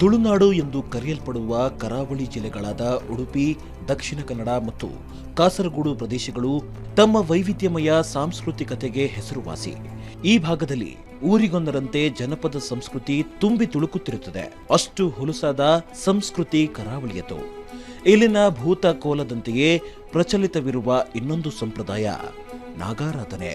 ತುಳುನಾಡು ಎಂದು ಕರೆಯಲ್ಪಡುವ ಕರಾವಳಿ ಜಿಲ್ಲೆಗಳಾದ ಉಡುಪಿ, ದಕ್ಷಿಣ ಕನ್ನಡ ಮತ್ತು ಕಾಸರಗೋಡು ಪ್ರದೇಶಗಳು ತಮ್ಮ ವೈವಿಧ್ಯಮಯ ಸಾಂಸ್ಕೃತಿಕತೆಗೆ ಹೆಸರುವಾಸಿ. ಈ ಭಾಗದಲ್ಲಿ ಊರಿಗೊಂದರಂತೆ ಜನಪದ ಸಂಸ್ಕೃತಿ ತುಂಬಿ ತುಳುಕುತ್ತಿರುತ್ತದೆ. ಅಷ್ಟು ಹುಲುಸಾದ ಸಂಸ್ಕೃತಿ ಕರಾವಳಿಯದು. ಇಲ್ಲಿನ ಭೂತ ಕೋಲದಂತೆಯೇ ಪ್ರಚಲಿತವಿರುವ ಇನ್ನೊಂದು ಸಂಪ್ರದಾಯ ನಾಗಾರಾಧನೆ.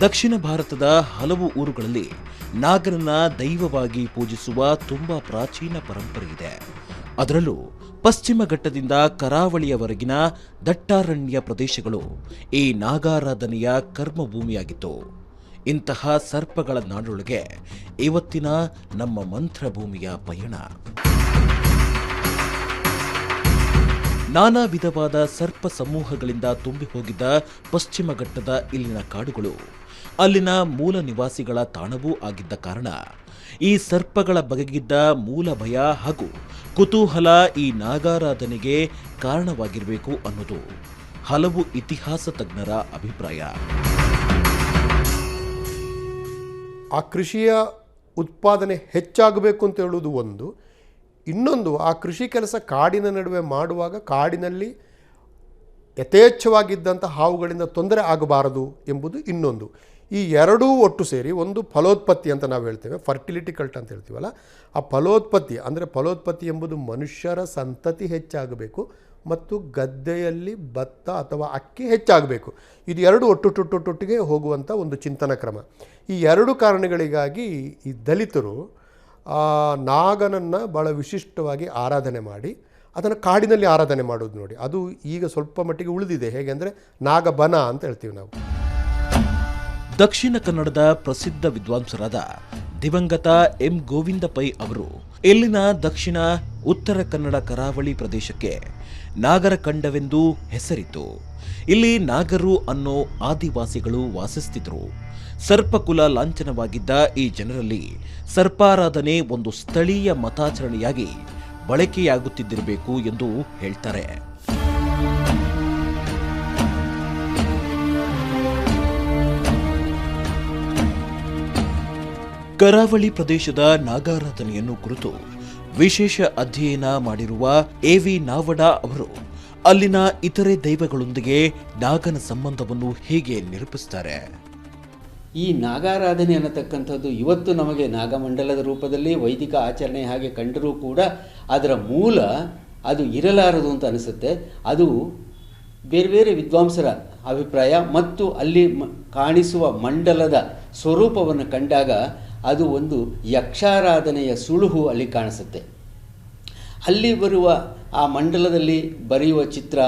ದಕ್ಷಿಣ ಭಾರತದ ಹಲವು ಊರುಗಳಲ್ಲಿ ನಾಗರನ್ನ ದೈವವಾಗಿ ಪೂಜಿಸುವ ತುಂಬಾ ಪ್ರಾಚೀನ ಪರಂಪರೆ ಇದೆ. ಅದರಲ್ಲೂ ಪಶ್ಚಿಮ ಘಟ್ಟದಿಂದ ಕರಾವಳಿಯವರೆಗಿನ ದಟ್ಟಾರಣ್ಯ ಪ್ರದೇಶಗಳು ಈ ನಾಗಾರಾಧನೆಯ ಕರ್ಮಭೂಮಿಯಾಗಿತ್ತು. ಇಂತಹ ಸರ್ಪಗಳ ನಾಡೊಳಗೆ ಇವತ್ತಿನ ನಮ್ಮ ಮಂತ್ರಭೂಮಿಯ ಪಯಣ. ನಾನಾ ವಿಧವಾದ ಸರ್ಪ ಸಮೂಹಗಳಿಂದ ತುಂಬಿ ಹೋಗಿದ್ದ ಪಶ್ಚಿಮ ಘಟ್ಟದ ಇಲ್ಲಿನ ಕಾಡುಗಳು ಅಲ್ಲಿನ ಮೂಲ ನಿವಾಸಿಗಳ ತಾಣವೂ ಆಗಿದ್ದ ಕಾರಣ ಈ ಸರ್ಪಗಳ ಬಗೆಗಿದ್ದ ಮೂಲ ಭಯ ಹಾಗೂ ಕುತೂಹಲ ಈ ನಾಗಾರಾಧನೆಗೆ ಕಾರಣವಾಗಿರಬೇಕು ಅನ್ನೋದು ಹಲವು ಇತಿಹಾಸ ತಜ್ಞರ ಅಭಿಪ್ರಾಯ. ಆ ಕೃಷಿಯ ಉತ್ಪಾದನೆ ಹೆಚ್ಚಾಗಬೇಕು ಅಂತ ಹೇಳುವುದು ಒಂದು. ಇನ್ನೊಂದು, ಆ ಕೃಷಿ ಕೆಲಸ ಕಾಡಿನ ನಡುವೆ ಮಾಡುವಾಗ ಕಾಡಿನಲ್ಲಿ ಯಥೇಚ್ಛವಾಗಿದ್ದಂಥ ಹಾವುಗಳಿಂದ ತೊಂದರೆ ಆಗಬಾರದು ಎಂಬುದು ಇನ್ನೊಂದು. ಈ ಎರಡೂ ಒಟ್ಟು ಸೇರಿ ಒಂದು ಫಲೋತ್ಪತ್ತಿ ಅಂತ ನಾವು ಹೇಳ್ತೇವೆ ಫರ್ಟಿಲಿಟಿ ಕಲ್ಟ್ ಅಂತ ಹೇಳ್ತೀವಲ್ಲ, ಆ ಫಲೋತ್ಪತ್ತಿ ಅಂದರೆ ಫಲೋತ್ಪತ್ತಿ ಎಂಬುದು ಮನುಷ್ಯರ ಸಂತತಿ ಹೆಚ್ಚಾಗಬೇಕು ಮತ್ತು ಗದ್ದೆಯಲ್ಲಿ ಭತ್ತ ಅಥವಾ ಅಕ್ಕಿ ಹೆಚ್ಚಾಗಬೇಕು. ಇದು ಎರಡು ಒಟ್ಟು ಒಟ್ಟುಟೊಟ್ಟೊಟ್ಟಿಗೆ ಹೋಗುವಂಥ ಒಂದು ಚಿಂತನ ಕ್ರಮ. ಈ ಎರಡು ಕಾರಣಗಳಿಗಾಗಿ ಈ ದಲಿತರು ನಾಗನನ್ನು ಭಾಳ ವಿಶಿಷ್ಟವಾಗಿ ಆರಾಧನೆ ಮಾಡಿ, ಅದನ್ನು ಕಾಡಿನಲ್ಲಿ ಆರಾಧನೆ ಮಾಡೋದು ನೋಡಿ. ಅದು ಈಗ ಸ್ವಲ್ಪ ಮಟ್ಟಿಗೆ ಉಳಿದಿದೆ. ಹೇಗೆ ಅಂದರೆ ನಾಗಬನ ಅಂತ ಹೇಳ್ತೀವಿ ನಾವು. ದಕ್ಷಿಣ ಕನ್ನಡದ ಪ್ರಸಿದ್ಧ ವಿದ್ವಾಂಸರಾದ ದಿವಂಗತ ಎಂ ಗೋವಿಂದ ಪೈ ಅವರು ಇಲ್ಲಿನ ದಕ್ಷಿಣ, ಉತ್ತರ ಕನ್ನಡ ಕರಾವಳಿ ಪ್ರದೇಶಕ್ಕೆ ನಾಗರಕಂಡವೆಂದು ಹೆಸರಿತ್ತು. ಇಲ್ಲಿ ನಾಗರು ಅನ್ನೋ ಆದಿವಾಸಿಗಳು ವಾಸಿಸ್ತಿದ್ರು. ಸರ್ಪಕುಲ ಲಾಂಛನವಾಗಿದ್ದ ಈ ಜನರಲ್ಲಿ ಸರ್ಪಾರಾಧನೆ ಒಂದು ಸ್ಥಳೀಯ ಮತಾಚರಣೆಯಾಗಿ ಬಳಕೆಯಾಗುತ್ತಿದ್ದಿರಬೇಕು ಎಂದು ಹೇಳ್ತಾರೆ. ಕರಾವಳಿ ಪ್ರದೇಶದ ನಾಗಾರಾಧನೆಯನ್ನು ಕುರಿತು ವಿಶೇಷ ಅಧ್ಯಯನ ಮಾಡಿರುವ ಎ ವಿ ನಾವಡ ಅವರು ಅಲ್ಲಿನ ಇತರೆ ದೈವಗಳೊಂದಿಗೆ ನಾಗನ ಸಂಬಂಧವನ್ನು ಹೇಗೆ ನಿರೂಪಿಸ್ತಾರೆ ಈ ನಾಗಾರಾಧನೆ ಅನ್ನತಕ್ಕಂಥದ್ದು ಇವತ್ತು ನಮಗೆ ನಾಗಮಂಡಲದ ರೂಪದಲ್ಲಿ ವೈದಿಕ ಆಚರಣೆ ಹಾಗೆ ಕಂಡರೂ ಕೂಡ ಅದರ ಮೂಲ ಅದು ಇರಲಾರದು ಅಂತ ಅನಿಸುತ್ತೆ. ಅದು ಬೇರೆ ಬೇರೆ ವಿದ್ವಾಂಸರ ಅಭಿಪ್ರಾಯ ಮತ್ತು ಅಲ್ಲಿ ಕಾಣಿಸುವ ಮಂಡಲದ ಸ್ವರೂಪವನ್ನು ಕಂಡಾಗ ಅದು ಒಂದು ಯಕ್ಷಾರಾಧನೆಯ ಸುಳುಹು ಅಲ್ಲಿ ಕಾಣಿಸುತ್ತೆ. ಅಲ್ಲಿ ಬರುವ ಆ ಮಂಡಲದಲ್ಲಿ ಬರೆಯುವ ಚಿತ್ರ,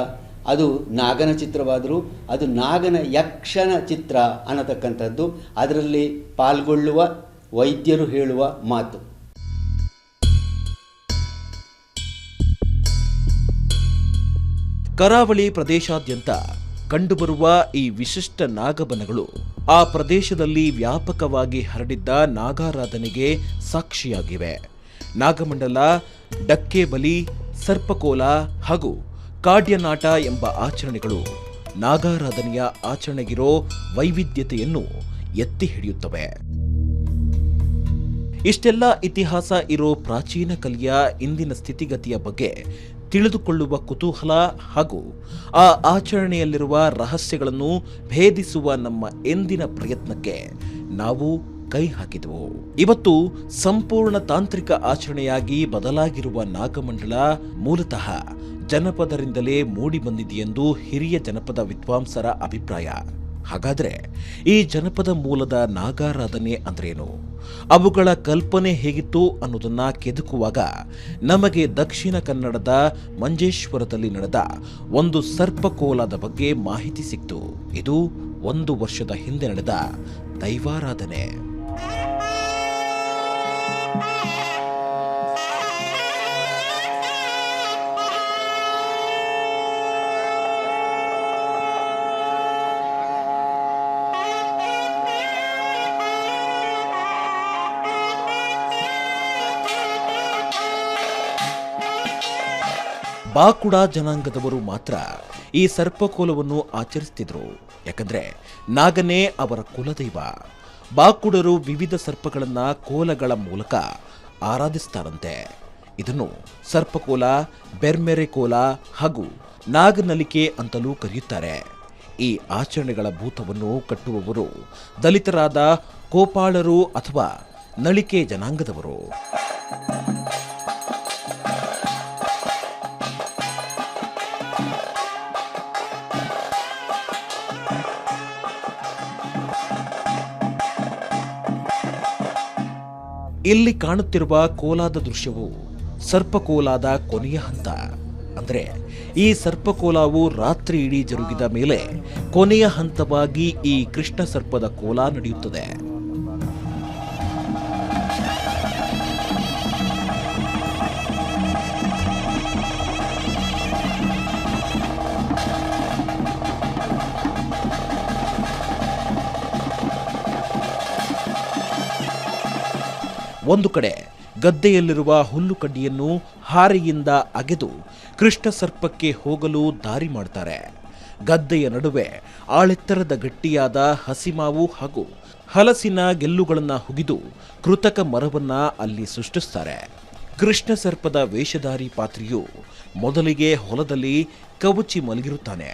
ಅದು ನಾಗನ ಚಿತ್ರವಾದರೂ ಅದು ನಾಗನ ಯಕ್ಷನ ಚಿತ್ರ ಅನ್ನತಕ್ಕಂಥದ್ದು. ಅದರಲ್ಲಿ ಪಾಲ್ಗೊಳ್ಳುವ, ವೈದ್ಯರು ಹೇಳುವ ಮಾತು. ಕರಾವಳಿ ಪ್ರದೇಶಾದ್ಯಂತ ಕಂಡುಬರುವ ಈ ವಿಶಿಷ್ಟ ನಾಗಬನಗಳು ಆ ಪ್ರದೇಶದಲ್ಲಿ ವ್ಯಾಪಕವಾಗಿ ಹರಡಿದ್ದ ನಾಗಾರಾಧನೆಗೆ ಸಾಕ್ಷಿಯಾಗಿವೆ. ನಾಗಮಂಡಲ ಡಕ್ಕೆ ಬಲಿ ಸರ್ಪಕೋಲ ಹಾಗೂ ಕಾಡ್ಯನಾಟ ಎಂಬ ಆಚರಣೆಗಳು ನಾಗಾರಾಧನೆಯ ಆಚರಣೆಗಿರೋ ವೈವಿಧ್ಯತೆಯನ್ನು ಎತ್ತಿ ಹಿಡಿಯುತ್ತವೆ. ಇಷ್ಟೆಲ್ಲ ಇತಿಹಾಸ ಇರೋ ಪ್ರಾಚೀನ ಕಲೆಯ ಇಂದಿನ ಸ್ಥಿತಿಗತಿಯ ಬಗ್ಗೆ ತಿಳಿದುಕೊಳ್ಳುವ ಕುತೂಹಲ ಹಾಗೂ ಆ ಆಚರಣೆಯಲ್ಲಿರುವ ರಹಸ್ಯಗಳನ್ನು ಭೇದಿಸುವ ನಮ್ಮ ಎಂದಿನ ಪ್ರಯತ್ನಕ್ಕೆ ನಾವು ಕೈ ಹಾಕಿದೆವು. ಇವತ್ತು ಸಂಪೂರ್ಣ ತಾಂತ್ರಿಕ ಆಚರಣೆಯಾಗಿ ಬದಲಾಗಿರುವ ನಾಗಮಂಡಲ ಮೂಲತಃ ಜನಪದರಿಂದಲೇ ಮೂಡಿಬಂದಿದೆಯೆಂದು ಹಿರಿಯ ಜನಪದ ವಿದ್ವಾಂಸರ ಅಭಿಪ್ರಾಯ. ಹಾಗಾದ್ರೆ ಈ ಜನಪದ ಮೂಲದ ನಾಗಾರಾಧನೆ ಅಂದ್ರೇನು? ಅವುಗಳ ಕಲ್ಪನೆ ಹೇಗಿತ್ತು ಅನ್ನೋದನ್ನು ಕೆದಕುವಾಗ ನಮಗೆ ದಕ್ಷಿಣ ಕನ್ನಡದ ಮಂಜೇಶ್ವರದಲ್ಲಿ ನಡೆದ ಒಂದು ಸರ್ಪಕೋಲದ ಬಗ್ಗೆ ಮಾಹಿತಿ ಸಿಕ್ತು. ಇದು ಒಂದು ವರ್ಷದ ಹಿಂದೆ ನಡೆದ ದೈವಾರಾಧನೆ. ಬಾಕುಡ ಜನಾಂಗದವರು ಮಾತ್ರ ಈ ಸರ್ಪಕೋಲವನ್ನು ಆಚರಿಸ್ತಿದ್ರು. ಯಾಕಂದ್ರೆ ನಾಗನೇ ಅವರ ಕುಲದೈವ. ಬಾಕುಡರು ವಿವಿಧ ಸರ್ಪಗಳನ್ನ ಕೋಲಗಳ ಮೂಲಕ ಆರಾಧಿಸ್ತಾರಂತೆ. ಇದನ್ನು ಸರ್ಪಕೋಲ, ಬೆರ್ಮೆರೆ ಕೋಲ ಹಾಗೂ ನಾಗನಲಿಕೆ ಅಂತಲೂ ಕರೆಯುತ್ತಾರೆ. ಈ ಆಚರಣೆಗಳ ಭೂತವನ್ನು ಕಟ್ಟುವವರು ದಲಿತರಾದ ಕೋಪಾಳರು ಅಥವಾ ನಳಿಕೆ ಜನಾಂಗದವರು. ಇಲ್ಲಿ ಕಾಣುತ್ತಿರುವ ಕೋಲಾದ ದೃಶ್ಯವು ಸರ್ಪಕೋಲಾದ ಕೊನೆಯ ಹಂತ. ಅಂದರೆ ಈ ಸರ್ಪಕೋಲಾವು ರಾತ್ರಿ ಇಡೀ ಜರುಗಿದ ಮೇಲೆ ಕೊನೆಯ ಹಂತವಾಗಿ ಈ ಕೃಷ್ಣ ಸರ್ಪದ ಕೋಲ ನಡೆಯುತ್ತದೆ. ಒಂದು ಕಡೆ ಗದ್ದೆಯಲ್ಲಿರುವ ಹುಲ್ಲು ಕಡ್ಡಿಯನ್ನು ಹಾರೆಯಿಂದ ಅಗೆದು ಕೃಷ್ಣ ಸರ್ಪಕ್ಕೆ ಹೋಗಲು ದಾರಿ ಮಾಡ್ತಾರೆ. ಗದ್ದೆಯ ನಡುವೆ ಆಳೆತ್ತರದ ಗಟ್ಟಿಯಾದ ಹಸಿಮಾವು ಹಾಗೂ ಹಲಸಿನ ಗೆಲ್ಲುಗಳನ್ನು ಹುಗಿದು ಕೃತಕ ಮರವನ್ನು ಅಲ್ಲಿ ಸೃಷ್ಟಿಸ್ತಾರೆ. ಕೃಷ್ಣ ಸರ್ಪದ ವೇಷಧಾರಿ ಪಾತ್ರಿಯು ಮೊದಲಿಗೆ ಹೊಲದಲ್ಲಿ ಕವುಚಿ ಮಲಗಿರುತ್ತಾನೆ.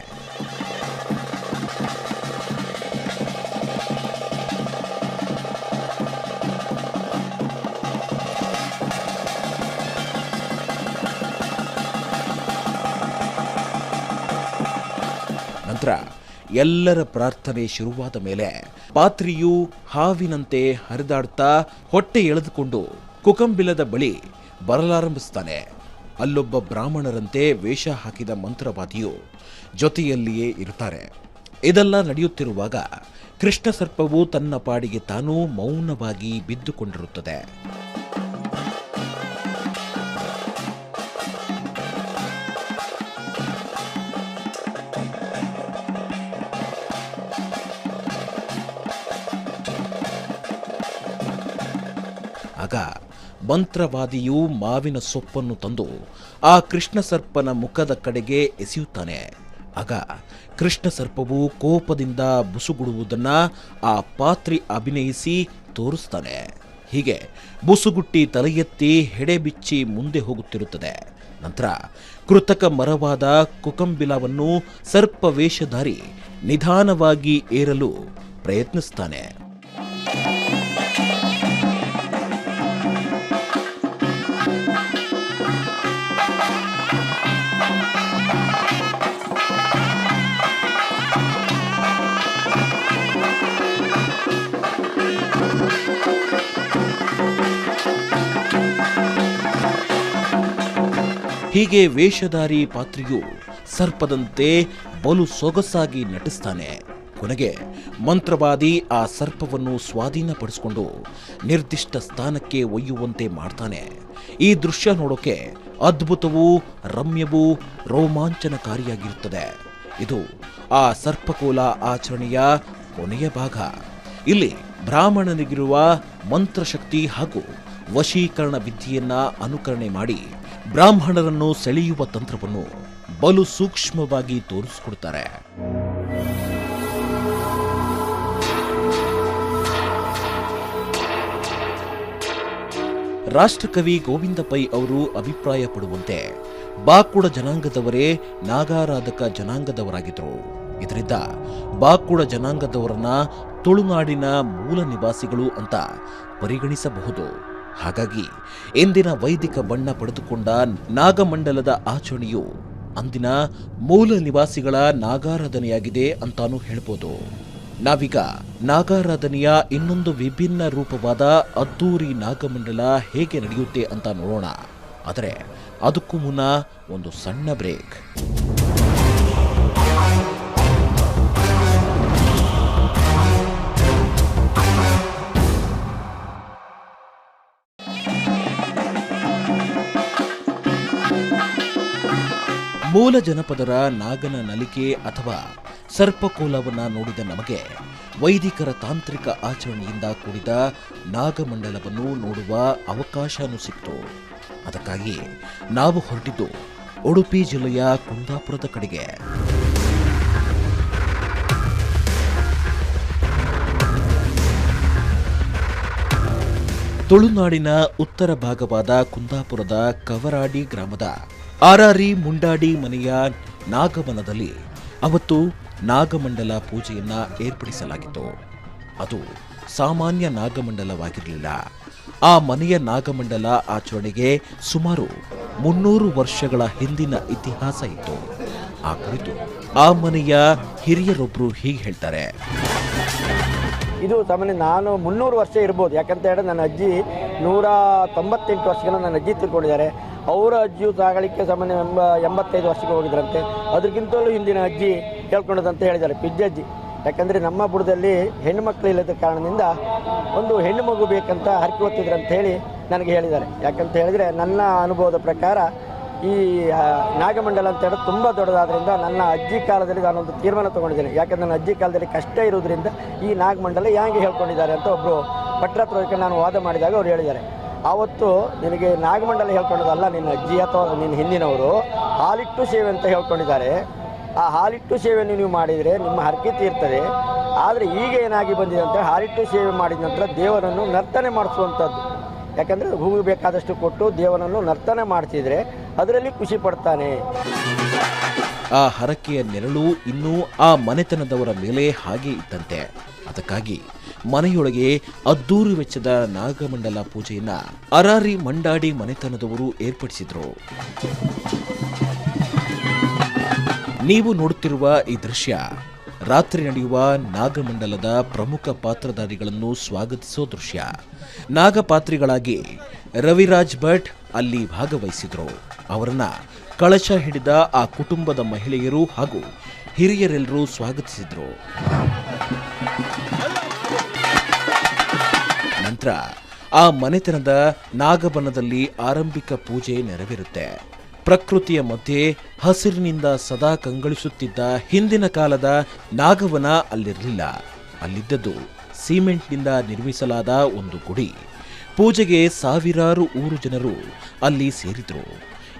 ನಂತರ ಎಲ್ಲರ ಪ್ರಾರ್ಥನೆ ಶುರುವಾದ ಮೇಲೆ ಪಾತ್ರಿಯು ಹಾವಿನಂತೆ ಹರಿದಾಡ್ತಾ ಹೊಟ್ಟೆ ಎಳೆದುಕೊಂಡು ಕುಕಂಬಿಲದ ಬಳಿ ಬರಲಾರಂಭಿಸ್ತಾನೆ ಅಲ್ಲೊಬ್ಬ ಬ್ರಾಹ್ಮಣರಂತೆ ವೇಷ ಹಾಕಿದ ಮಂತ್ರವಾದಿಯು ಜೊತೆಯಲ್ಲಿಯೇ ಇರುತ್ತಾರೆ. ಇದೆಲ್ಲ ನಡೆಯುತ್ತಿರುವಾಗ ಕೃಷ್ಣ ಸರ್ಪವು ತನ್ನ ಪಾಡಿಗೆ ತಾನು ಮೌನವಾಗಿ ಬಿದ್ದುಕೊಂಡಿರುತ್ತದೆ. ಮಂತ್ರವಾದಿಯು ಮಾವಿನ ಸೊಪ್ಪನ್ನು ತಂದು ಆ ಕೃಷ್ಣ ಸರ್ಪನ ಮುಖದ ಕಡೆಗೆ ಎಸೆಯುತ್ತಾನೆ. ಆಗ ಕೃಷ್ಣ ಸರ್ಪವು ಕೋಪದಿಂದ ಬುಸುಗುಡುವುದನ್ನು ಆ ಪಾತ್ರಿ ಅಭಿನಯಿಸಿ ತೋರಿಸ್ತಾನೆ. ಹೀಗೆ ಬುಸುಗುಟ್ಟಿ ತಲೆಯೆತ್ತಿ ಹೆಡೆ ಬಿಚ್ಚಿ ಮುಂದೆ ಹೋಗುತ್ತಿರುತ್ತದೆ. ನಂತರ ಕೃತಕ ಮರವಾದ ಕುಕಂಬಿಲವನ್ನು ಸರ್ಪ ವೇಷಧಾರಿ ನಿಧಾನವಾಗಿ ಏರಲು ಪ್ರಯತ್ನಿಸ್ತಾನೆ. ಹೀಗೆ ವೇಷಧಾರಿ ಪಾತ್ರಿಯು ಸರ್ಪದಂತೆ ಬಲು ಸೊಗಸಾಗಿ ನಟಿಸ್ತಾನೆ. ಕೊನೆಗೆ ಮಂತ್ರವಾದಿ ಆ ಸರ್ಪವನ್ನು ಸ್ವಾಧೀನಪಡಿಸಿಕೊಂಡು ನಿರ್ದಿಷ್ಟ ಸ್ಥಾನಕ್ಕೆ ಒಯ್ಯುವಂತೆ ಮಾಡ್ತಾನೆ. ಈ ದೃಶ್ಯ ನೋಡೋಕೆ ಅದ್ಭುತವೂ, ರಮ್ಯವೂ ರೋಮಾಂಚನಕಾರಿಯಾಗಿರುತ್ತದೆ. ಇದು ಆ ಸರ್ಪಕೋಲ ಆಚರಣೆಯ ಕೊನೆಯ ಭಾಗ. ಇಲ್ಲಿ ಬ್ರಾಹ್ಮಣನಿಗಿರುವ ಮಂತ್ರಶಕ್ತಿ ಹಾಗೂ ವಶೀಕರಣ ವಿದ್ಯೆಯನ್ನ ಅನುಕರಣೆ ಮಾಡಿ ಬ್ರಾಹ್ಮಣರನ್ನು ಸೆಳೆಯುವ ತಂತ್ರವನ್ನು ಬಲು ಸೂಕ್ಷ್ಮವಾಗಿ ತೋರಿಸಿಕೊಡ್ತಾರೆ. ರಾಷ್ಟ್ರಕವಿ ಗೋವಿಂದ ಪೈ ಅವರು ಅಭಿಪ್ರಾಯ ಪಡುವಂತೆ ಬಾಕುಡ ಜನಾಂಗದವರೇ ನಾಗಾರಾಧಕ ಜನಾಂಗದವರಾಗಿದ್ದರು. ಇದರಿಂದ ಬಾಕುಡ ಜನಾಂಗದವರನ್ನ ತುಳುನಾಡಿನ ಮೂಲ ನಿವಾಸಿಗಳು ಅಂತ ಪರಿಗಣಿಸಬಹುದು. ಹಾಗಾಗಿ ಇಂದಿನ ವೈದಿಕ ಬಣ್ಣ ಪಡೆದುಕೊಂಡ ನಾಗಮಂಡಲದ ಆಚರಣೆಯು ಅಂದಿನ ಮೂಲ ನಿವಾಸಿಗಳ ನಾಗಾರಾಧನೆಯಾಗಿದೆ ಅಂತಾನೂ ಹೇಳ್ಬೋದು. ನಾವೀಗ ನಾಗಾರಾಧನೆಯ ಇನ್ನೊಂದು ವಿಭಿನ್ನ ರೂಪವಾದ ಅದ್ದೂರಿ ನಾಗಮಂಡಲ ಹೇಗೆ ನಡೆಯುತ್ತೆ ಅಂತ ನೋಡೋಣ. ಆದರೆ ಅದಕ್ಕೂ ಮುನ್ನ ಒಂದು ಸಣ್ಣ ಬ್ರೇಕ್. ಮೂಲ ಜನಪದರ ನಾಗನ ನಲಿಕೆ ಅಥವಾ ಸರ್ಪಕೋಲವನ್ನು ನೋಡಿದ ನಮಗೆ ವೈದಿಕರ ತಾಂತ್ರಿಕ ಆಚರಣೆಯಿಂದ ಕೂಡಿದ ನಾಗಮಂಡಲವನ್ನು ನೋಡುವ ಅವಕಾಶನೂ ಸಿಕ್ತು. ಅದಕ್ಕಾಗಿ ನಾವು ಹೊರಟಿದ್ದು ಉಡುಪಿ ಜಿಲ್ಲೆಯ ಕುಂದಾಪುರದ ಕಡೆಗೆ. ತುಳುನಾಡಿನ ಉತ್ತರ ಭಾಗವಾದ ಕುಂದಾಪುರದ ಕವರಾಡಿ ಗ್ರಾಮದ ಆರಾರಿ ಮುಂಡಾಡಿ ಮನೆಯ ನಾಗವನದಲ್ಲಿ ಅವತ್ತು ನಾಗಮಂಡಲ ಪೂಜೆಯನ್ನ ಏರ್ಪಡಿಸಲಾಗಿತ್ತು. ಅದು ಸಾಮಾನ್ಯ ನಾಗಮಂಡಲವಾಗಿರಲಿಲ್ಲ. ಆ ಮನೆಯ ನಾಗಮಂಡಲ ಆಚರಣೆಗೆ ಸುಮಾರು ಮುನ್ನೂರು ವರ್ಷಗಳ ಹಿಂದಿನ ಇತಿಹಾಸ ಇತ್ತು. ಆ ಕುರಿತು ಆ ಮನೆಯ ಹಿರಿಯರೊಬ್ಬರು ಹೀಗೆ ಹೇಳ್ತಾರೆ. ಇದು ಸಾಮಾನ್ಯ ನಾನು ಮುನ್ನೂರು ವರ್ಷ ಇರ್ಬೋದು. ಯಾಕಂತ ಹೇಳಿದ್ರೆ ನನ್ನ ಅಜ್ಜಿ ನೂರ ತೊಂಬತ್ತೆಂಟು ವರ್ಷಗಳ ನನ್ನ ಅಜ್ಜಿ ತಿಳ್ಕೊಂಡಿದ್ದಾರೆ ಅವರ ಅಜ್ಜಿಯು ಸಾಗಲಿಕ್ಕೆ ಸಾಮಾನ್ಯ ಎಂಬ ಎಂಬತ್ತೈದು ವರ್ಷಕ್ಕೆ ಹೋಗಿದ್ರಂತೆ. ಅದಕ್ಕಿಂತಲೂ ಹಿಂದಿನ ಅಜ್ಜಿ ಕೇಳ್ಕೊಂಡದಂತ ಹೇಳಿದ್ದಾರೆ. ಪಿಜ್ಜಜ್ಜಿ ಯಾಕಂದರೆ ನಮ್ಮ ಬುಡದಲ್ಲಿ ಹೆಣ್ಣು ಮಕ್ಕಳು ಇಲ್ಲದ ಕಾರಣದಿಂದ ಒಂದು ಹೆಣ್ಣು ಮಗು ಬೇಕಂತ ಹರಕೆ ಹೊತ್ತಿದ್ರು ಅಂತ ಹೇಳಿ ನನಗೆ ಹೇಳಿದ್ದಾರೆ. ಯಾಕಂತ ಹೇಳಿದರೆ ನನ್ನ ಅನುಭವದ ಪ್ರಕಾರ ಈ ನಾಗಮಂಡಲ ಅಂತ ಹೇಳೋದು ತುಂಬ ದೊಡ್ಡದಾದ್ರಿಂದ ನನ್ನ ಅಜ್ಜಿ ಕಾಲದಲ್ಲಿ ನಾನೊಂದು ತೀರ್ಮಾನ ತೊಗೊಂಡಿದ್ದೇನೆ. ಯಾಕಂದ್ರೆ ನನ್ನ ಅಜ್ಜಿ ಕಾಲದಲ್ಲಿ ಕಷ್ಟ ಇರೋದ್ರಿಂದ ಈ ನಾಗಮಂಡಲ ಹೇಗೆ ಹೇಳ್ಕೊಂಡಿದ್ದಾರೆ ಅಂತ ಒಬ್ಬರು ಪಟ್ರ ಹತ್ರ ನಾನು ವಾದ ಮಾಡಿದಾಗ ಅವ್ರು ಹೇಳಿದ್ದಾರೆ. ಆವತ್ತು ನಿನಗೆ ನಾಗಮಂಡಲ ಹೇಳ್ಕೊಂಡಿದ್ದಲ್ಲ, ನಿನ್ನ ಅಜ್ಜಿ ಅಥವಾ ನಿನ್ನ ಹಿಂದಿನವರು, ಹಾಲಿಟ್ಟು ಸೇವೆ ಅಂತ ಹೇಳ್ಕೊಂಡಿದ್ದಾರೆ. ಆ ಹಾಲಿಟ್ಟು ಸೇವೆಯನ್ನು ನೀವು ಮಾಡಿದರೆ ನಿಮ್ಮ ಹರಕೆ ತೀರ್ತದೆ. ಆದರೆ ಈಗ ಏನಾಗಿ ಬಂದಿದೆ ಅಂತ ಹಾಲಿಟ್ಟು ಸೇವೆ ಮಾಡಿದ ನಂತರ ದೇವರನ್ನು ನರ್ತನೆ ಮಾಡಿಸುವಂಥದ್ದು. ಯಾಕಂದರೆ ಹೂವು ಬೇಕಾದಷ್ಟು ಕೊಟ್ಟು ದೇವರನ್ನು ನರ್ತನೆ ಮಾಡಿಸಿದರೆ ಅದರಲ್ಲಿ ಖುಷಿ ಪಡ್ತಾನೆ. ಆ ಹರಕೆಯ ನೆರಳು ಇನ್ನೂ ಆ ಮನೆತನದವರ ಮೇಲೆ ಹಾಗೆ ಇದ್ದಂತೆ. ಅದಕ್ಕಾಗಿ ಮನೆಯೊಳಗೆ ಅದ್ದೂರಿ ವೆಚ್ಚದ ನಾಗಮಂಡಲ ಪೂಜೆಯನ್ನ ಅರಾರಿ ಮಂಡಾಡಿ ಮನೆತನದವರು ಏರ್ಪಡಿಸಿದ್ರು. ನೀವು ನೋಡುತ್ತಿರುವ ಈ ದೃಶ್ಯ ರಾತ್ರಿ ನಡೆಯುವ ನಾಗಮಂಡಲದ ಪ್ರಮುಖ ಪಾತ್ರಧಾರಿಗಳನ್ನು ಸ್ವಾಗತಿಸೋ ದೃಶ್ಯ. ನಾಗಪಾತ್ರಿಗಳಾಗಿ ರವಿರಾಜ್ ಭಟ್ ಅಲ್ಲಿ ಭಾಗವಹಿಸಿದ್ರು. ಅವರನ್ನ ಕಳಶ ಹಿಡಿದ ಆ ಕುಟುಂಬದ ಮಹಿಳೆಯರು ಹಾಗೂ ಹಿರಿಯರೆಲ್ಲರೂ ಸ್ವಾಗತಿಸಿದ್ರು. ನಂತರ ಆ ಮನೆತನದ ನಾಗಬನದಲ್ಲಿ ಆರಂಭಿಕ ಪೂಜೆ ನೆರವೇರುತ್ತೆ. ಪ್ರಕೃತಿಯ ಮಧ್ಯೆ ಹಸಿರಿನಿಂದ ಸದಾ ಕಂಗಳಿಸುತ್ತಿದ್ದ ಹಿಂದಿನ ಕಾಲದ ನಾಗವನ ಅಲ್ಲಿರಲಿಲ್ಲ. ಅಲ್ಲಿದ್ದದ್ದು ಸಿಮೆಂಟ್ನಿಂದ ನಿರ್ಮಿಸಲಾದ ಒಂದು ಗುಡಿ. ಪೂಜೆಗೆ ಸಾವಿರಾರು ಊರು ಜನರು ಅಲ್ಲಿ ಸೇರಿದ್ರು.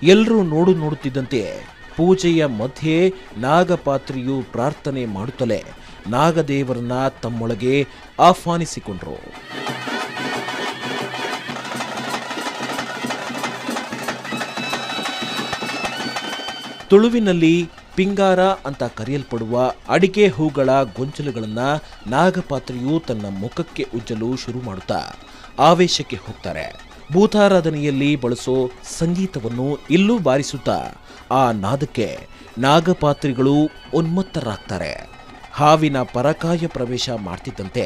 ಎಲ್ಲರೂ ನೋಡು ನೋಡುತ್ತಿದ್ದಂತೆ ಪೂಜೆಯ ಮಧ್ಯೆ ನಾಗಪಾತ್ರಿಯು ಪ್ರಾರ್ಥನೆ ಮಾಡುತ್ತಲೇ ನಾಗದೇವರನ್ನ ತಮ್ಮೊಳಗೆ ಆಹ್ವಾನಿಸಿಕೊಂಡ್ರು. ತುಳುವಿನಲ್ಲಿ ಪಿಂಗಾರ ಅಂತ ಕರೆಯಲ್ಪಡುವ ಅಡಿಕೆ ಹೂಗಳ ಗೊಂಚಲುಗಳನ್ನು ನಾಗಪಾತ್ರೆಯು ತನ್ನ ಮುಖಕ್ಕೆ ಉಜ್ಜಲು ಶುರು ಮಾಡುತ್ತಾ ಆವೇಶಕ್ಕೆ ಹೋಗ್ತಾರೆ. ಭೂತಾರಾಧನೆಯಲ್ಲಿ ಬಳಸೋ ಸಂಗೀತವನ್ನು ಇಲ್ಲೂ ಬಾರಿಸುತ್ತಾ ಆ ನಾದಕ್ಕೆ ನಾಗಪಾತ್ರಿಗಳು ಉನ್ಮತ್ತರಾಗ್ತಾರೆ. ಹಾವಿನ ಪರಕಾಯ ಪ್ರವೇಶ ಮಾಡ್ತಿದ್ದಂತೆ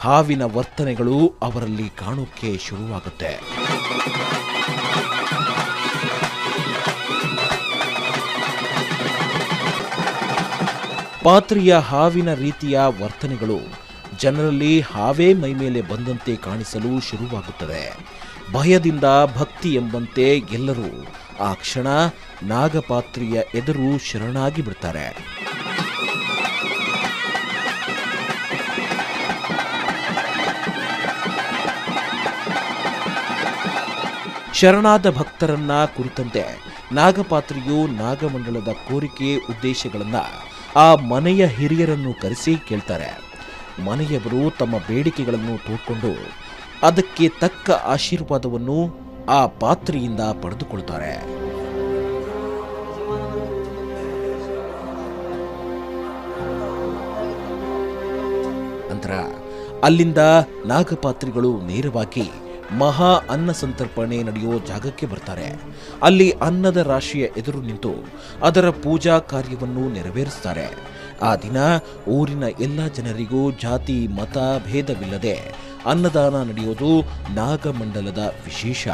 ಹಾವಿನ ವರ್ತನೆಗಳು ಅವರಲ್ಲಿ ಕಾಣೋಕ್ಕೆ ಶುರುವಾಗುತ್ತೆ. ಪಾತ್ರಿಯ ಹಾವಿನ ರೀತಿಯ ವರ್ತನೆಗಳು ಜನರಲ್ಲಿ ಹಾವೇ ಮೈಮೇಲೆ ಬಂದಂತೆ ಕಾಣಿಸಲು ಶುರುವಾಗುತ್ತದೆ ಭಯದಿಂದ ಭಕ್ತಿ ಎಂಬಂತೆ ಎಲ್ಲರೂ ಆ ಕ್ಷಣ ನಾಗಪಾತ್ರಿಯ ಎದುರು ಶರಣಾಗಿ ಬಿಡ್ತಾರೆ. ಶರಣಾದ ಭಕ್ತರನ್ನ ಕುರಿತಂತೆ ನಾಗಪಾತ್ರಿಯು ನಾಗಮಂಡಲದ ಕೋರಿಕೆ ಉದ್ದೇಶಗಳನ್ನ ಆ ಮನೆಯ ಹಿರಿಯರನ್ನು ಕರೆಸಿ ಕೇಳ್ತಾರೆ. ಮನೆಯವರು ತಮ್ಮ ಬೇಡಿಕೆಗಳನ್ನು ತೋಡ್ಕೊಂಡು ಅದಕ್ಕೆ ತಕ್ಕ ಆಶೀರ್ವಾದವನ್ನು ಆ ಪಾತ್ರೆಯಿಂದ ಪಡೆದುಕೊಳ್ತಾರೆ. ನಂತರ ಅಲ್ಲಿಂದ ನಾಗಪಾತ್ರಿಗಳು ನೇರವಾಗಿ ಮಹಾ ಅನ್ನ ಸಂತರ್ಪಣೆ ನಡೆಯೋ ಜಾಗಕ್ಕೆ ಬರ್ತಾರೆ. ಅಲ್ಲಿ ಅನ್ನದ ರಾಶಿಯ ಎದುರು ನಿಂತು ಅದರ ಪೂಜಾ ಕಾರ್ಯವನ್ನು ನೆರವೇರಿಸ್ತಾರೆ. ಆ ದಿನ ಊರಿನ ಎಲ್ಲ ಜನರಿಗೂ ಜಾತಿ, ಮತ ಭೇದವಿಲ್ಲದೆ ಅನ್ನದಾನ ನಡೆಯೋದು ನಾಗಮಂಡಲದ ವಿಶೇಷ.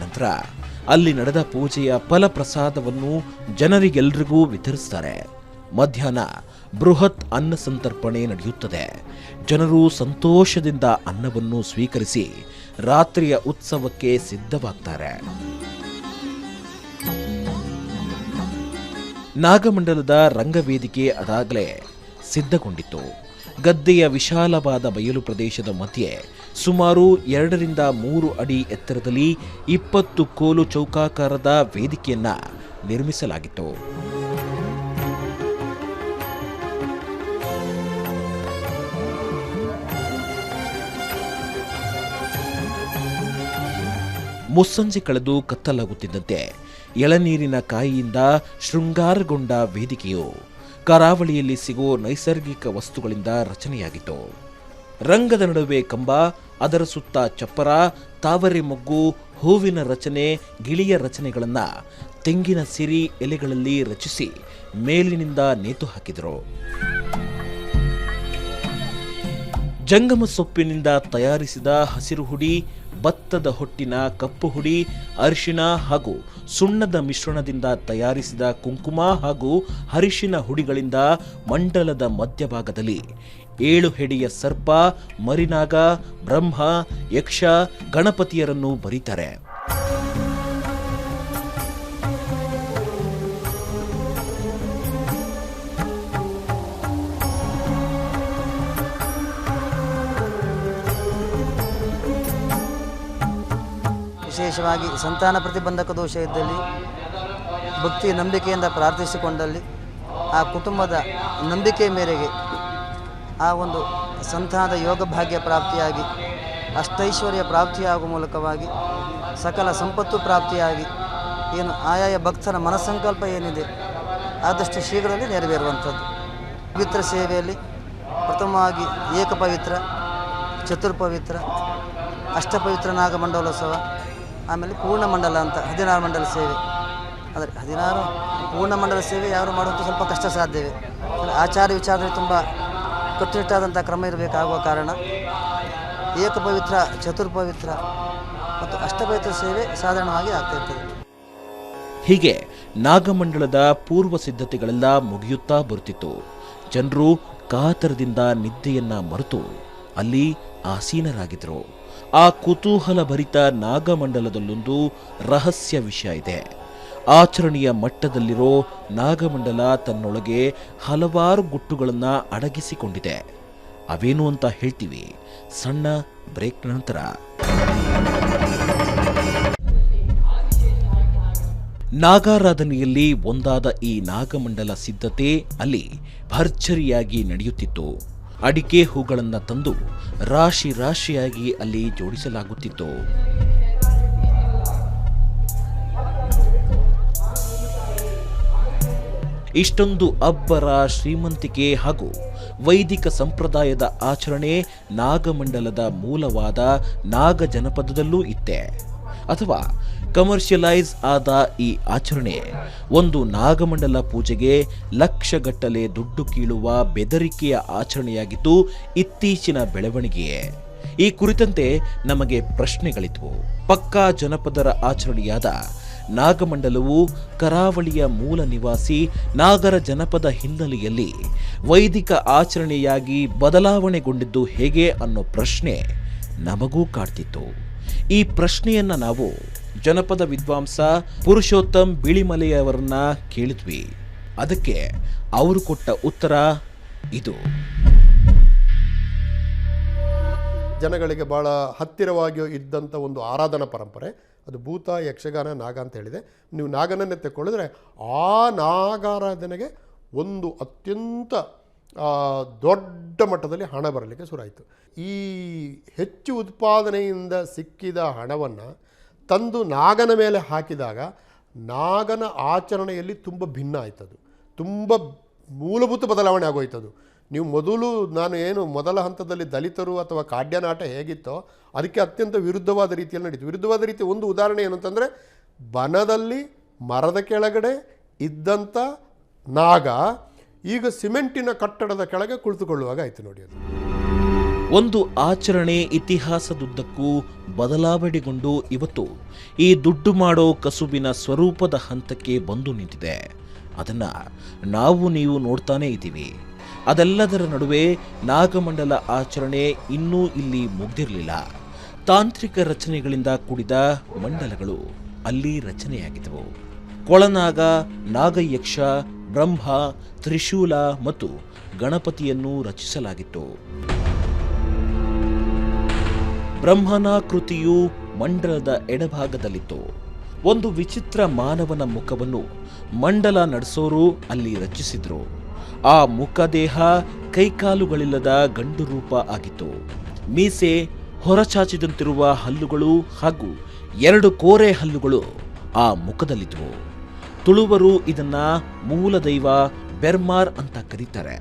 ನಂತರ ಅಲ್ಲಿ ನಡೆದ ಪೂಜೆಯ ಫಲಪ್ರಸಾದವನ್ನು ಜನರಿಗೆಲ್ಲರಿಗೂ ವಿತರಿಸ್ತಾರೆ. ಮಧ್ಯಾಹ್ನ ಬೃಹತ್ ಅನ್ನ ಸಂತರ್ಪಣೆ ನಡೆಯುತ್ತದೆ. ಜನರು ಸಂತೋಷದಿಂದ ಅನ್ನವನ್ನು ಸ್ವೀಕರಿಸಿ ರಾತ್ರಿಯ ಉತ್ಸವಕ್ಕೆ ಸಿದ್ಧವಾಗ್ತಾರೆ. ನಾಗಮಂಡಲದ ರಂಗವೇದಿಕೆ ಅದಾಗಲೇ ಸಿದ್ಧಗೊಂಡಿತು ಗದ್ದೆಯ ವಿಶಾಲವಾದ ಬಯಲು ಪ್ರದೇಶದ ಮಧ್ಯೆ ಸುಮಾರು ಎರಡರಿಂದ ಮೂರು ಅಡಿ ಎತ್ತರದಲ್ಲಿ ಇಪ್ಪತ್ತು ಕೋಲು ಚೌಕಾಕಾರದ ವೇದಿಕೆಯನ್ನ ನಿರ್ಮಿಸಲಾಗಿತ್ತು. ಮುಸ್ಸಂಜೆ ಕಳೆದು ಕತ್ತಲಾಗುತ್ತಿದ್ದಂತೆ ಎಳನೀರಿನ ಕಾಯಿಯಿಂದ ಶೃಂಗಾರಗೊಂಡ ವೇದಿಕೆಯು ಕರಾವಳಿಯಲ್ಲಿ ಸಿಗೋ ನೈಸರ್ಗಿಕ ವಸ್ತುಗಳಿಂದ ರಚನೆಯಾಗಿತ್ತು. ರಂಗದ ನಡುವೆ ಕಂಬ, ಅದರ ಸುತ್ತ ಚಪ್ಪರ, ತಾವರೆ ಮೊಗ್ಗು, ಹೂವಿನ ರಚನೆ, ಗಿಳಿಯ ರಚನೆಗಳನ್ನು ತೆಂಗಿನ ಸಿರಿ ಎಲೆಗಳಲ್ಲಿ ರಚಿಸಿ ಮೇಲಿನಿಂದ ನೇತು ಹಾಕಿದರು. ಜಂಗಮ ಸೊಪ್ಪಿನಿಂದ ತಯಾರಿಸಿದ ಹಸಿರು ಹುಡಿ, ಭತ್ತದ ಹೊಟ್ಟಿನ ಕಪ್ಪು ಹುಡಿ, ಅರಿಶಿಣ ಹಾಗೂ ಸುಣ್ಣದ ಮಿಶ್ರಣದಿಂದ ತಯಾರಿಸಿದ ಕುಂಕುಮ ಹಾಗೂ ಹರಿಶಿನ ಹುಡಿಗಳಿಂದ ಮಂಡಲದ ಮಧ್ಯಭಾಗದಲ್ಲಿ ಏಳು ಹೆಡೆಯ ಸರ್ಪ, ಮರಿನಾಗ, ಬ್ರಹ್ಮ, ಯಕ್ಷ, ಗಣಪತಿಯರನ್ನು ಬರೀತಾರೆ. ವಿಶೇಷವಾಗಿ ಸಂತಾನ ಪ್ರತಿಬಂಧಕ ದೋಷ ಇದ್ದಲ್ಲಿ ಭಕ್ತಿ ನಂಬಿಕೆಯಿಂದ ಪ್ರಾರ್ಥಿಸಿಕೊಂಡಲ್ಲಿ, ಆ ಕುಟುಂಬದ ನಂಬಿಕೆ ಮೇರೆಗೆ ಆ ಒಂದು ಸಂತಾನದ ಯೋಗ ಭಾಗ್ಯ ಪ್ರಾಪ್ತಿಯಾಗಿ, ಅಷ್ಟೈಶ್ವರ್ಯ ಪ್ರಾಪ್ತಿಯಾಗುವ ಮೂಲಕವಾಗಿ, ಸಕಲ ಸಂಪತ್ತು ಪ್ರಾಪ್ತಿಯಾಗಿ ಏನು ಆಯಾಯ ಭಕ್ತರ ಮನಸ್ಸಂಕಲ್ಪ ಏನಿದೆ, ಆದಷ್ಟು ಶೀಘ್ರದಲ್ಲಿ ನೆರವೇರುವಂಥದ್ದು. ಪವಿತ್ರ ಸೇವೆಯಲ್ಲಿ ಪ್ರಥಮವಾಗಿ ಏಕಪವಿತ್ರ, ಚತುರ್ಪವಿತ್ರ, ಅಷ್ಟಪವಿತ್ರ ನಾಗಮಂಡಲೋತ್ಸವ, ಆಮೇಲೆ ಪೂರ್ಣ ಮಂಡಲ ಅಂತ ಹದಿನಾರು ಮಂಡಲ ಸೇವೆ. ಅದರ ಹದಿನಾರು ಪೂರ್ಣ ಮಂಡಲ ಸೇವೆ ಯಾರು ಮಾಡುವಂಥ ಸ್ವಲ್ಪ ಕಷ್ಟ ಸಾಧ್ಯವೇ. ಆಚಾರ ವಿಚಾರದಲ್ಲಿ ತುಂಬ ಕಟ್ಟುನಿಟ್ಟಾದಂಥ ಕ್ರಮ ಇರಬೇಕಾಗುವ ಕಾರಣ ಏಕಪವಿತ್ರ, ಚತುರ್ಪವಿತ್ರ ಮತ್ತು ಅಷ್ಟಪವಿತ್ರ ಸೇವೆ ಸಾಧಾರಣವಾಗಿ ಆಗ್ತಾ ಇರ್ತದೆ. ಹೀಗೆ ನಾಗಮಂಡಲದ ಪೂರ್ವ ಸಿದ್ಧತೆಗಳೆಲ್ಲ ಮುಗಿಯುತ್ತಾ ಬರುತ್ತಿತ್ತು ಜನರು ಕಾತರದಿಂದ ನಿದ್ದೆಯನ್ನ ಮರೆತು ಅಲ್ಲಿ ಆಸೀನರಾಗಿದ್ರು. ಆ ಕುತೂಹಲ ಭರಿತ ನಾಗಮಂಡಲದಲ್ಲೊಂದು ರಹಸ್ಯ ವಿಷಯ ಇದೆ. ಆಚರಣೆಯ ಮಟ್ಟದಲ್ಲಿರೋ ನಾಗಮಂಡಲ ತನ್ನೊಳಗೆ ಹಲವಾರು ಗುಟ್ಟುಗಳನ್ನು ಅಡಗಿಸಿಕೊಂಡಿದೆ. ಅವೇನು ಅಂತ ಹೇಳ್ತೀವಿ? ಸಣ್ಣ ಬ್ರೇಕ್ ನಂತರ. ನಾಗಾರಾಧನೆಯಲ್ಲಿ ಒಂದಾದ ಈ ನಾಗಮಂಡಲ ಸಿದ್ಧತೆ ಅಲ್ಲಿ ಭರ್ಜರಿಯಾಗಿ ನಡೆಯುತ್ತಿತ್ತು. ಅಡಿಕೆ ಹೂಗಳನ್ನು ತಂದು ರಾಶಿ ರಾಶಿಯಾಗಿ ಅಲ್ಲಿ ಜೋಡಿಸಲಾಗುತ್ತಿತ್ತು. ಇಷ್ಟೊಂದು ಅಬ್ಬರ ಶ್ರೀಮಂತಿಕೆ ಹಾಗೂ ವೈದಿಕ ಸಂಪ್ರದಾಯದ ಆಚರಣೆ ನಾಗಮಂಡಲದ ಮೂಲವಾದ ನಾಗ ಜನಪದದಲ್ಲೂ ಇತ್ತೆ. ಅಥವಾ ಕಮರ್ಷಿಯಲೈಸ್ ಆದ ಈ ಆಚರಣೆ ಒಂದು ನಾಗಮಂಡಲ ಪೂಜೆಗೆ ಲಕ್ಷಗಟ್ಟಲೆ ದುಡ್ಡು ಕೀಳುವ ಬೆದರಿಕೆಯ ಆಚರಣೆಯಾಗಿದ್ದು ಇತ್ತೀಚಿನ ಬೆಳವಣಿಗೆಯೇ. ಈ ಕುರಿತಂತೆ ನಮಗೆ ಪ್ರಶ್ನೆಗಳಿದ್ವು. ಪಕ್ಕಾ ಜನಪದರ ಆಚರಣೆಯಾದ ನಾಗಮಂಡಲವು ಕರಾವಳಿಯ ಮೂಲ ನಿವಾಸಿ ನಾಗರ ಜನಪದ ಹಿನ್ನೆಲೆಯಲ್ಲಿ ವೈದಿಕ ಆಚರಣೆಯಾಗಿ ಬದಲಾವಣೆಗೊಂಡಿದ್ದು ಹೇಗೆ ಅನ್ನೋ ಪ್ರಶ್ನೆ ನಮಗೂ ಕಾಡ್ತಿತ್ತು. ಈ ಪ್ರಶ್ನೆಯನ್ನ ನಾವು ಜನಪದ ವಿದ್ವಾಂಸ ಪುರುಷೋತ್ತಮ್ ಬಿಳಿಮಲೆಯವರನ್ನ ಕೇಳಿದ್ವಿ. ಅದಕ್ಕೆ ಅವರು ಕೊಟ್ಟ ಉತ್ತರ ಇದು. ಜನಗಳಿಗೆ ಭಾಳ ಹತ್ತಿರವಾಗಿ ಇದ್ದಂಥ ಒಂದು ಆರಾಧನಾ ಪರಂಪರೆ. ಅದು ಭೂತ, ಯಕ್ಷಗಾನ, ನಾಗ ಅಂತ ಹೇಳಿದೆ. ನೀವು ನಾಗನನ್ನೇ ತಗೊಳ್ಳಿದ್ರೆ ಆ ನಾಗಾರಾಧನೆಗೆ ಒಂದು ಅತ್ಯಂತ ದೊಡ್ಡ ಮಟ್ಟದಲ್ಲಿ ಹಣ ಬರಲಿಕ್ಕೆ ಶುರುವಾಯಿತು. ಈ ಹೆಚ್ಚು ಉತ್ಪಾದನೆಯಿಂದ ಸಿಕ್ಕಿದ ಹಣವನ್ನು ತಂದು ನಾಗನ ಮೇಲೆ ಹಾಕಿದಾಗ ನಾಗನ ಆಚರಣೆಯಲ್ಲಿ ತುಂಬ ಭಿನ್ನ ಆಯ್ತದು. ತುಂಬ ಮೂಲಭೂತ ಬದಲಾವಣೆ ಆಗೋಯ್ತದು. ನೀವು ಮೊದಲು ನಾನು ಏನು ಮೊದಲ ಹಂತದಲ್ಲಿ ದಲಿತರು ಅಥವಾ ಕಾಡ್ಯನಾಟ ಹೇಗಿತ್ತೋ ಅದಕ್ಕೆ ಅತ್ಯಂತ ವಿರುದ್ಧವಾದ ರೀತಿಯಲ್ಲಿ ನಡೀತು. ವಿರುದ್ಧವಾದ ರೀತಿ ಒಂದು ಉದಾಹರಣೆ ಏನು ಅಂತಂದರೆ ಬನದಲ್ಲಿ ಮರದ ಕೆಳಗಡೆ ಇದ್ದಂಥ ನಾಗ ಈಗ ಸಿಮೆಂಟಿನ ಕಟ್ಟಡದ ಕೆಳಗೆ ಕುಳಿತುಕೊಳ್ಳುವಾಗ ಆಯಿತು ನೋಡಿ ಅದು. ಒಂದು ಆಚರಣೆ ಇತಿಹಾಸದುದ್ದಕ್ಕೂ ಬದಲಾವಣೆಗೊಂಡು ಇವತ್ತು ಈ ದುಡ್ಡು ಮಾಡೋ ಕಸುಬಿನ ಸ್ವರೂಪದ ಹಂತಕ್ಕೆ ಬಂದು ನಿಂತಿದೆ. ಅದನ್ನು ನಾವು ನೀವು ನೋಡ್ತಾನೇ ಇದ್ದೀವಿ. ಅದೆಲ್ಲದರ ನಡುವೆ ನಾಗಮಂಡಲ ಆಚರಣೆ ಇನ್ನೂ ಇಲ್ಲಿ ಮುಗ್ದಿರಲಿಲ್ಲ. ತಾಂತ್ರಿಕ ರಚನೆಗಳಿಂದ ಕೂಡಿದ ಮಂಡಲಗಳು ಅಲ್ಲಿ ರಚನೆಯಾಗಿದ್ದವು. ಕೊಳನಾಗ ನಾಗಯಕ್ಷ, ಬ್ರಹ್ಮ, ತ್ರಿಶೂಲ ಮತ್ತು ಗಣಪತಿಯನ್ನು ರಚಿಸಲಾಗಿತ್ತು. ಬ್ರಹ್ಮನ ಕೃತಿಯು ಮಂಡಲದ ಎಡಭಾಗದಲ್ಲಿತ್ತು. ಒಂದು ವಿಚಿತ್ರ ಮಾನವನ ಮುಖವನ್ನು ಮಂಡಲ ನಡೆಸೋರು ಅಲ್ಲಿ ರಚಿಸಿದ್ರು. ಆ ಮುಖದೇಹ ಕೈಕಾಲುಗಳಿಲ್ಲದ ಗಂಡು ರೂಪ ಆಗಿತ್ತು. ಮೀಸೆ ಹೊರಚಾಚಿದಂತಿರುವ ಹಲ್ಲುಗಳು ಹಾಗೂ ಎರಡು ಕೋರೆ ಹಲ್ಲುಗಳು ಆ ಮುಖದಲ್ಲಿದ್ದವು ತುಳುವರು ಇದನ್ನ ಮೂಲ ದೈವ ಬೆರ್ಮಾರ್ ಅಂತ ಕರೀತಾರೆ.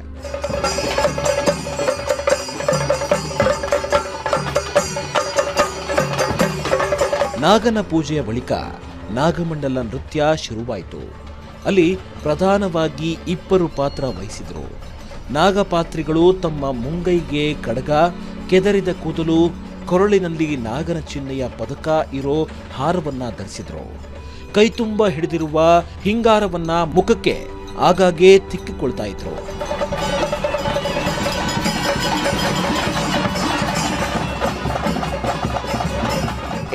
ನಾಗನ ಪೂಜೆಯ ಬಳಿಕ ನಾಗಮಂಡಲ ನೃತ್ಯ ಶುರುವಾಯಿತು. ಅಲ್ಲಿ ಪ್ರಧಾನವಾಗಿ ಇಬ್ಬರು ಪಾತ್ರ ವಹಿಸಿದರು. ನಾಗಪಾತ್ರಿಗಳು ತಮ್ಮ ಮುಂಗೈಗೆ ಕಡಗ, ಕೆದರಿದ ಕೂದಲು, ಕೊರಳಿನಲ್ಲಿ ನಾಗನ ಚಿಹ್ನೆಯ ಪದಕ ಇರೋ ಹಾರವನ್ನ ಧರಿಸಿದರು. ಕೈತುಂಬ ಹಿಡಿದಿರುವ ಹಿಂಗಾರವನ್ನ ಮುಖಕ್ಕೆ ಆಗಾಗ್ಗೆ ತಿಕ್ಕಿಕೊಳ್ತಾ ಇದ್ರು.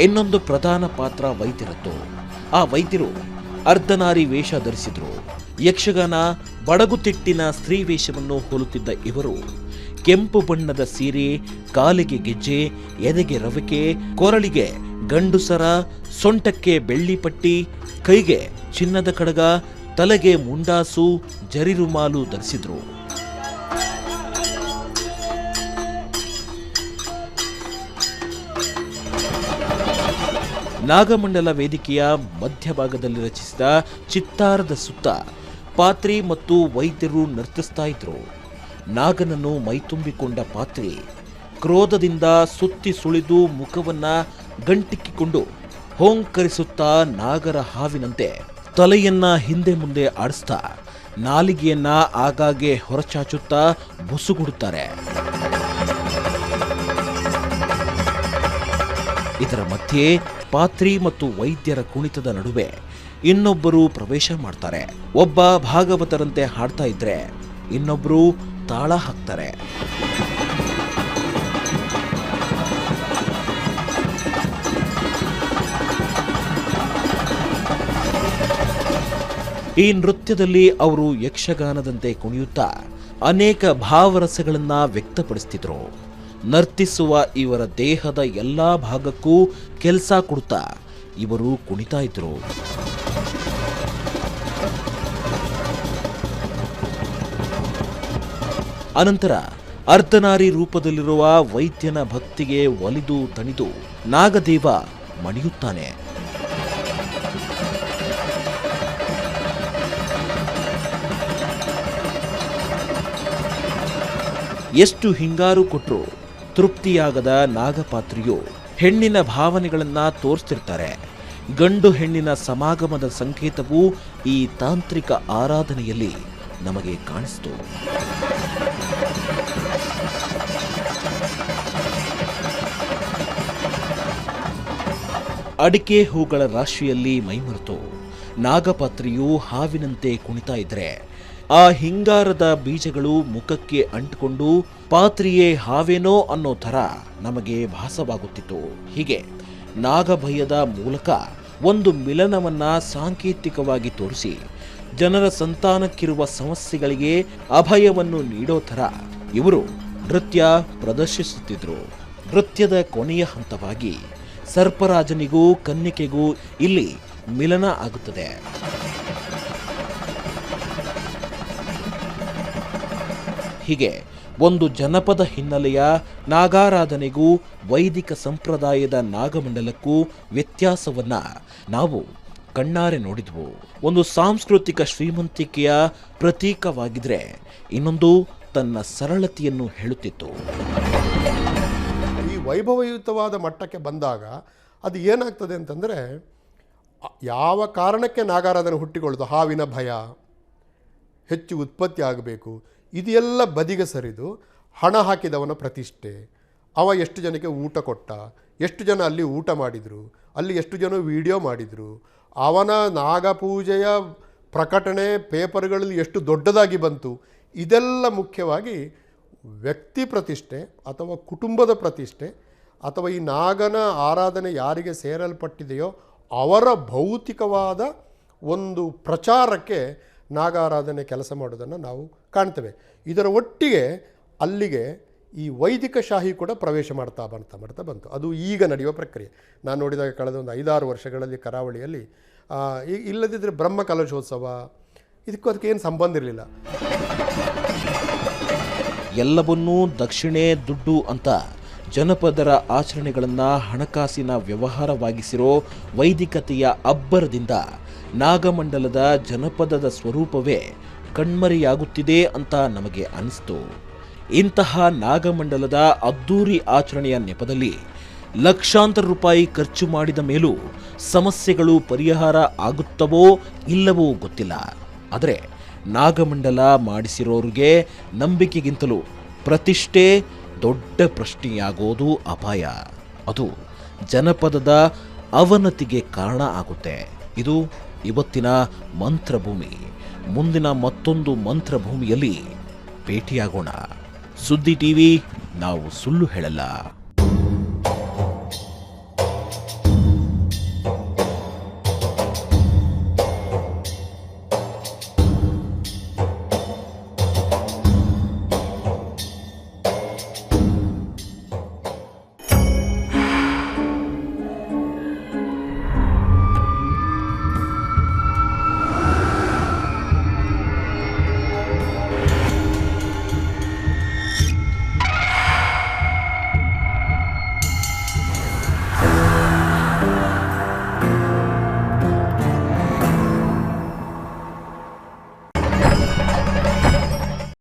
ಇನ್ನೊಂದು ಪ್ರಧಾನ ಪಾತ್ರ ವೈದ್ಯರದ್ದು. ಆ ವೈದ್ಯರು ಅರ್ಧನಾರಿ ವೇಷ ಧರಿಸಿದ್ರು. ಯಕ್ಷಗಾನ ಬಡಗುತಿಟ್ಟಿನ ಸ್ತ್ರೀ ವೇಷವನ್ನು ಹೋಲುತ್ತಿದ್ದ ಇವರು. ಕೆಂಪು ಬಣ್ಣದ ಸೀರೆ, ಕಾಲಿಗೆ ಗೆಜ್ಜೆ, ಎದೆಗೆ ರವಿಕೆ, ಕೊರಳಿಗೆ ಗಂಡುಸರ, ಸೊಂಟಕ್ಕೆ ಬೆಳ್ಳಿ ಪಟ್ಟಿ, ಕೈಗೆ ಚಿನ್ನದ ಕಡಗ, ತಲೆಗೆ ಮುಂಡಾಸು, ಜರಿರುಮಾಲು ಧರಿಸಿದ್ರು. ನಾಗಮಂಡಲ ವೇದಿಕೆಯ ಮಧ್ಯಭಾಗದಲ್ಲಿ ರಚಿಸಿದ ಚಿತ್ತಾರದ ಸುತ್ತ ಪಾತ್ರಿ ಮತ್ತು ವೈದ್ಯರು ನರ್ತಿಸ್ತಾ ಇದ್ರು. ನಾಗನನ್ನು ಮೈತುಂಬಿಕೊಂಡ ಪಾತ್ರಿ ಕ್ರೋಧದಿಂದ ಸುತ್ತಿ ಸುಳಿದು ಮುಖವನ್ನ ಗಂಟಿಕ್ಕಿಕೊಂಡು ಹೋಂಕರಿಸುತ್ತಾ ನಾಗರ ಹಾವಿನಂತೆ ತಲೆಯನ್ನ ಹಿಂದೆ ಮುಂದೆ ಆಡಿಸ್ತಾ ನಾಲಿಗೆಯನ್ನ ಆಗಾಗ್ಗೆ ಹೊರಚಾಚುತ್ತಾ ಬುಸುಗುಡುತ್ತಾರೆ. ಇದರ ಮಧ್ಯೆ ಪಾತ್ರಿ ಮತ್ತು ವೈದ್ಯರ ಕುಣಿತದ ನಡುವೆ ಇನ್ನೊಬ್ಬರು ಪ್ರವೇಶ ಮಾಡ್ತಾರೆ. ಒಬ್ಬ ಭಾಗವತರಂತೆ ಹಾಡ್ತಾ ಇದ್ರೆ ಇನ್ನೊಬ್ಬರು ತಾಳ ಹಾಕ್ತಾರೆ. ಈ ನೃತ್ಯದಲ್ಲಿ ಅವರು ಯಕ್ಷಗಾನದಂತೆ ಕುಣಿಯುತ್ತಾ ಅನೇಕ ಭಾವರಸಗಳನ್ನ ವ್ಯಕ್ತಪಡಿಸ್ತಿದ್ರು. ನರ್ತಿಸುವ ಇವರ ದೇಹದ ಎಲ್ಲಾ ಭಾಗಕ್ಕೂ ಕೆಲಸ ಕೊಡ್ತಾ ಇವರು ಕುಣಿತಾ ಇದ್ರು. ಅನಂತರ ಅರ್ಧನಾರಿ ರೂಪದಲ್ಲಿರುವ ವೈದ್ಯನ ಭಕ್ತಿಗೆ ಒಲಿದು ತಣಿದು ನಾಗದೇವ ಮಣಿಯುತ್ತಾನೆ. ಎಷ್ಟು ಹಿಂಗಾರು ಕೊಟ್ಟರು ತೃಪ್ತಿಯಾಗದ ನಾಗಪಾತ್ರಿಯು ಹೆಣ್ಣಿನ ಭಾವನೆಗಳನ್ನು ತೋರಿಸ್ತಿರ್ತಾರೆ. ಗಂಡು ಹೆಣ್ಣಿನ ಸಮಾಗಮದ ಸಂಕೇತವು ಈ ತಾಂತ್ರಿಕ ಆರಾಧನೆಯಲ್ಲಿ ನಮಗೆ ಕಾಣಿಸ್ತು. ಅಡಿಕೆ ಹೂಗಳ ರಾಶಿಯಲ್ಲಿ ಮೈಮರೆತು. ನಾಗಪಾತ್ರಿಯು ಹಾವಿನಂತೆ ಕುಣಿತಾ ಇದ್ರೆ ಆ ಹಿಂಗಾರದ ಬೀಜಗಳು ಮುಖಕ್ಕೆ ಅಂಟಿಕೊಂಡು ಪಾತ್ರಿಯೇ ಹಾವೇನೋ ಅನ್ನೋ ಥರ ನಮಗೆ ಭಾಸವಾಗುತ್ತಿತ್ತು. ಹೀಗೆ ನಾಗಭಯದ ಮೂಲಕ ಒಂದು ಮಿಲನವನ್ನ ಸಾಂಕೇತಿಕವಾಗಿ ತೋರಿಸಿ ಜನರ ಸಂತಾನಕ್ಕಿರುವ ಸಮಸ್ಯೆಗಳಿಗೆ ಅಭಯವನ್ನು ನೀಡೋ ಥರ ಇವರು ನೃತ್ಯ ಪ್ರದರ್ಶಿಸುತ್ತಿದ್ದರು ನೃತ್ಯದ ಕೊನೆಯ ಹಂತವಾಗಿ ಸರ್ಪರಾಜನಿಗೂ ಕನ್ನಿಕೆಗೂ ಇಲ್ಲಿ ಮಿಲನ ಆಗುತ್ತದೆ. ಹೀಗೆ ಒಂದು ಜನಪದ ಹಿನ್ನೆಲೆಯ ನಾಗಾರಾಧನೆಗೂ ವೈದಿಕ ಸಂಪ್ರದಾಯದ ನಾಗಮಂಡಲಕ್ಕೂ ವ್ಯತ್ಯಾಸವನ್ನ ನಾವು ಕಣ್ಣಾರೆ ನೋಡಿದ್ವು. ಒಂದು ಸಾಂಸ್ಕೃತಿಕ ಶ್ರೀಮಂತಿಕೆಯ ಪ್ರತೀಕವಾಗಿದ್ರೆ ಇನ್ನೊಂದು ತನ್ನ ಸರಳತೆಯನ್ನು ಹೇಳುತ್ತಿತ್ತು. ಈ ವೈಭವಯುತವಾದ ಮಟ್ಟಕ್ಕೆ ಬಂದಾಗ ಅದು ಏನಾಗ್ತದೆ ಅಂತಂದರೆ ಯಾವ ಕಾರಣಕ್ಕೆ ನಾಗಾರಾಧನೆ ಹುಟ್ಟಿಕೊಳ್ಳೋದು? ಹಾವಿನ ಭಯ, ಹೆಚ್ಚು ಉತ್ಪತ್ತಿ ಆಗಬೇಕು ಇದೆಲ್ಲ ಬದಿಗೆ ಸರಿದು ಹಣ ಹಾಕಿದವನ ಪ್ರತಿಷ್ಠೆ. ಅವ ಎಷ್ಟು ಜನಕ್ಕೆ ಊಟ ಕೊಟ್ಟ? ಎಷ್ಟು ಜನ ಅಲ್ಲಿ ಊಟ ಮಾಡಿದರು? ಅಲ್ಲಿ ಎಷ್ಟು ಜನ ವಿಡಿಯೋ ಮಾಡಿದರು? ಅವನ ನಾಗಪೂಜೆಯ ಪ್ರಕಟಣೆ ಪೇಪರ್ಗಳಲ್ಲಿ ಎಷ್ಟು ದೊಡ್ಡದಾಗಿ ಬಂತು? ಇದೆಲ್ಲ ಮುಖ್ಯವಾಗಿ ವ್ಯಕ್ತಿ ಪ್ರತಿಷ್ಠೆ ಅಥವಾ ಕುಟುಂಬದ ಪ್ರತಿಷ್ಠೆ ಅಥವಾ ಈ ನಾಗನ ಆರಾಧನೆ ಯಾರಿಗೆ ಸೇರಲ್ಪಟ್ಟಿದೆಯೋ ಅವರ ಭೌತಿಕವಾದ ಒಂದು ಪ್ರಚಾರಕ್ಕೆ ನಾಗಾರಾಧನೆ ಕೆಲಸ ಮಾಡೋದನ್ನು ನಾವು ಕಾಣ್ತೇವೆ. ಇದರ ಒಟ್ಟಿಗೆ ಅಲ್ಲಿಗೆ ಈ ವೈದಿಕ ಶಾಹಿ ಕೂಡ ಪ್ರವೇಶ ಮಾಡ್ತಾ ಬರ್ತಾ ಮಾಡ್ತಾ ಬಂತು. ಅದು ಈಗ ನಡೆಯುವ ಪ್ರಕ್ರಿಯೆ. ನಾನು ನೋಡಿದಾಗ ಕಳೆದ ಒಂದು ಐದಾರು ವರ್ಷಗಳಲ್ಲಿ ಕರಾವಳಿಯಲ್ಲಿ ಇಲ್ಲದಿದ್ದರೆ ಬ್ರಹ್ಮ ಕಲಶೋತ್ಸವ, ಇದಕ್ಕೂ ಅದಕ್ಕೆ ಏನು ಸಂಬಂಧ ಇರಲಿಲ್ಲ. ಎಲ್ಲವನ್ನೂ ದಕ್ಷಿಣೆ ದುಡ್ಡು ಅಂತ ಜನಪದರ ಆಚರಣೆಗಳನ್ನು ಹಣಕಾಸಿನ ವ್ಯವಹಾರವಾಗಿಸಿರೋ ವೈದಿಕತೆಯ ಅಬ್ಬರದಿಂದ ನಾಗಮಂಡಲದ ಜನಪದದ ಸ್ವರೂಪವೇ ಕಣ್ಮರೆಯಾಗುತ್ತಿದೆ ಅಂತ ನಮಗೆ ಅನಿಸ್ತು. ಇಂತಹ ನಾಗಮಂಡಲದ ಅದ್ದೂರಿ ಆಚರಣೆಯ ನೆಪದಲ್ಲಿ ಲಕ್ಷಾಂತರ ರೂಪಾಯಿ ಖರ್ಚು ಮಾಡಿದ ಮೇಲೂ ಸಮಸ್ಯೆಗಳು ಪರಿಹಾರ ಆಗುತ್ತವೋ ಇಲ್ಲವೋ ಗೊತ್ತಿಲ್ಲ. ಆದರೆ ನಾಗಮಂಡಲ ಮಾಡಿಸಿರೋರಿಗೆ ನಂಬಿಕೆಗಿಂತಲೂ ಪ್ರತಿಷ್ಠೆ ದೊಡ್ಡ ಪ್ರಶ್ನೆಯಾಗೋದು ಅಪಾಯ. ಅದು ಜನಪದದ ಅವನತಿಗೆ ಕಾರಣ ಆಗುತ್ತೆ. ಇದು ಇವತ್ತಿನ ಮಂತ್ರಭೂಮಿ. ಮುಂದಿನ ಮತ್ತೊಂದು ಮಂತ್ರಭೂಮಿಯಲ್ಲಿ ಭೇಟಿಯಾಗೋಣ. ಸುದ್ದಿ ಟಿವಿ ನಾವು ಸುಳ್ಳು ಹೇಳಲ್ಲ.